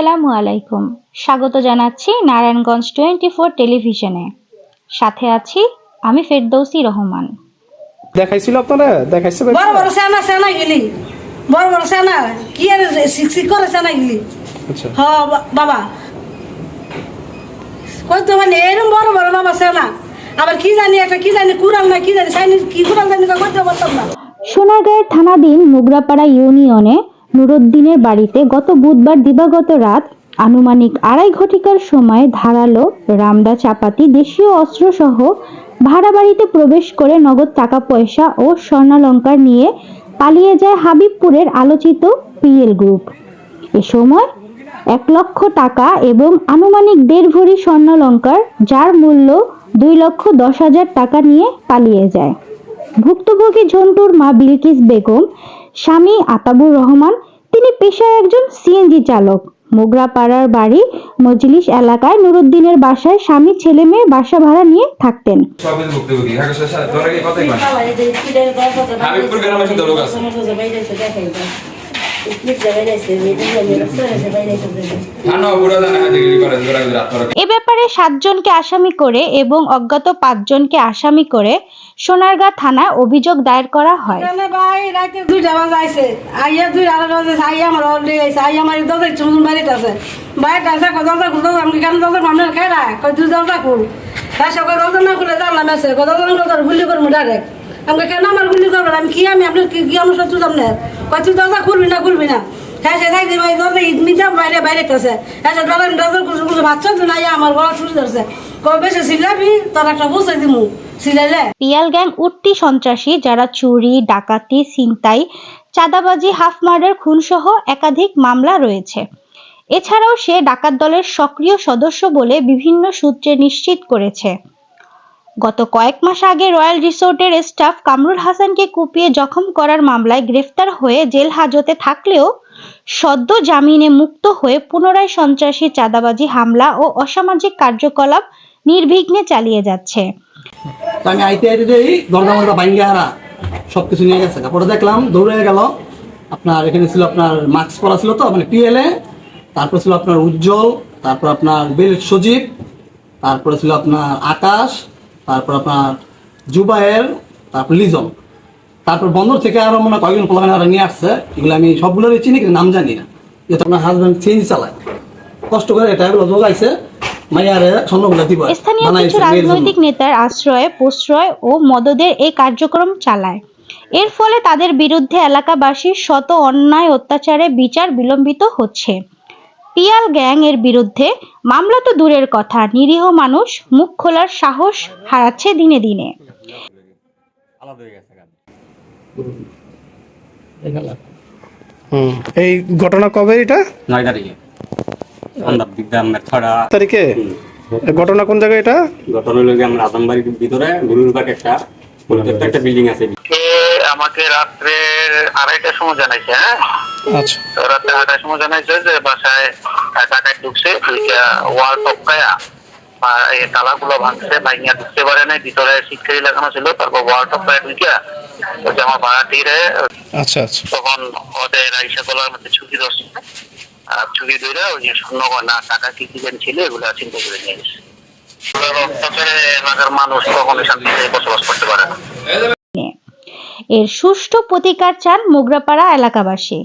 আলাইকুম। স্বাগত জানাচ্ছি নারায়ণগঞ্জ টোয়েন্টি ফোর টেলিভিশনে। সাথে আছি আমি ফেরদৌসি রহমান। দেখাইছিল আপনারা? দেখাইছে বড় বড় সেনা সেনা গেলি। বড় বড় সেনা কি আর শিক্ষিক করে সেনা গেলি। আচ্ছা। হ বাবা। কই তো মানে এরকম বড় বড় বাবা সেনা আবার কি জানি একটা কি জানি কুরাল না কি জানি সাইনি কি কুরাল জানি করতে পারতাম না। সোনারগাঁয়ের থানাধীন মুগরাপাড়া ইউনিয়নে নুরুদ্দিনের বাড়িতে গত বুধবার দিবাগত রাত আনুমানিক আড়াই ঘটিকার সময় ধারালো রামদা চাপাতি, দেশীয় অস্ত্রসহ ভাড়া বাড়িতে প্রবেশ করে নগদ টাকা, পয়সা ও স্বর্ণালঙ্কার নিয়ে পালিয়ে যায় হাবিবপুরের আলোচিত পিএল গ্রুপ। এ সময় এক লক্ষ টাকা এবং আনুমানিক দেড় ভরি স্বর্ণালঙ্কার, যার মূল্য দুই লক্ষ দশ হাজার টাকা নিয়ে পালিয়ে যায়। ভুক্তভোগী ঝন্টুর মা বিলকিস বেগম স্বামী আতাবুর রহমান তিনি পেশায় একজন সিএনজি চালক। মোগরাপাড়ার বাড়ি মজলিস এলাকায় নুরুদ্দিনের বাসায় স্বামী ছেলে মেয়ে বাসা ভাড়া নিয়ে থাকতেন। এ ব্যাপারে সাতজনকে আসামি করে এবং অজ্ঞাত পাঁচজনকে আসামি করে সোনারগাঁ থানায় অভিযোগ দায়ের করা হয়। আমি কেন দরজা গুলি করব আমি কি আমি? আপনার কি আমার শত্রু সামনে? তুই দরজা খুলবি না খুলবি না। হ্যাঁ সে ভাই দরজা বাইরে বাইরে হ্যাঁ সে দরজা দরজা না আমার গলা ধরছে। কবে সিলাবি, তোর একটা বুঝে দিমু। পিয়াল গ্যাং উঠতি সন্ত্রাসী যারা চুরি, ডাকাতি, ছিনতাই, চাঁদাবাজি, হাফ মার্ডার, খুনসহ একাধিক মামলা রয়েছে। এছাড়াও সে ডাকাত দলের সক্রিয় সদস্য বলে বিভিন্ন সূত্রে নিশ্চিত করেছে। গত কয়েক মাস আগে রয়্যাল রিসোর্টের স্টাফ কামরুল হাসানকে কুপিয়ে জখম করার মামলায় গ্রেফতার হয়ে জেল হাজতে থাকলেও সদ্য জামিনে মুক্ত হয়ে পুনরায় সন্ত্রাসী চাঁদাবাজি হামলা ও অসামাজিক কার্যকলাপ নির্বিঘ্নে চালিয়ে যাচ্ছে। নিয়ে গেছে। দেখলাম, দৌড়ে গেল। আপনার এখানে ছিল আপনার মাস্ক পরা ছিল তো মানে পিএলএ তারপর ছিল আপনার উজ্জ্বল, তারপর আপনার বেল সজীব, তারপরে ছিল আপনার আকাশ তারপর আপনার জুবায়ের তারপর লিজন তারপর বন্দর থেকে আরও মনে হয় কয়েকজন পোলাগান আরও নিয়ে আসছে। এগুলো আমি সবগুলোরই চিনি কিন্তু নাম জানি না। যেহেতু আপনার হাজব্যান্ড চেঞ্জ চালায়। কষ্ট করে এটা এগুলো স্থানীয় কিছু জন্য। রাজনৈতিক নেতার আশ্রয়ে প্রশ্রয় ও মদদের এই কার্যক্রম চালায়। এর ফলে তাদের বিরুদ্ধে এলাকাবাসীর শত অন্যায় অত্যাচারে বিচার বিলম্বিত হচ্ছে। পিয়াল গ্যাং এর বিরুদ্ধে মামলা তো দূরের কথা নিরীহ মানুষ মুখ খোলার সাহস হারাচ্ছে দিনে দিনে। এই ঘটনা কবে এটা? নয় তারিখে। তারিখে? ঘটনা কোন জায়গায় এটা? ঘটনা হলো আমরা আদমবাড়ির ভিতরে গুরুর বাগ একটা একটা বিল্ডিং আছে। আমাকে রাত্রে আড়াইটার সময় জানাইছে হ্যাঁ? আচ্ছা। সময় জানাইছে যে বাসায় ঢুকছে দুইটা ওয়াল টপকায়া তালাগুলো ভাঙছে ভাঙিয়া ঢুকতে পারে নাই ভিতরে শিক্ষারি লাগানো ছিল তারপর ওয়াল টপকায়া ঢুকিয়া ওই আমার ভাড়াটিরে আচ্ছা আচ্ছা। তখন ওদের মধ্যে ছুটি ধরছে। আর ছুটি ধরে ওই যে স্বর্ণ গয়না টাকা কি কি যেন ছিল এগুলো চিন্তা করে নিয়ে গেছে। এলাকার মানুষ শান্তিতে বসবাস করতে পারে না। এর সুষ্ঠু প্রতিকার চান মোগরাপাড়া এলাকাবাসী।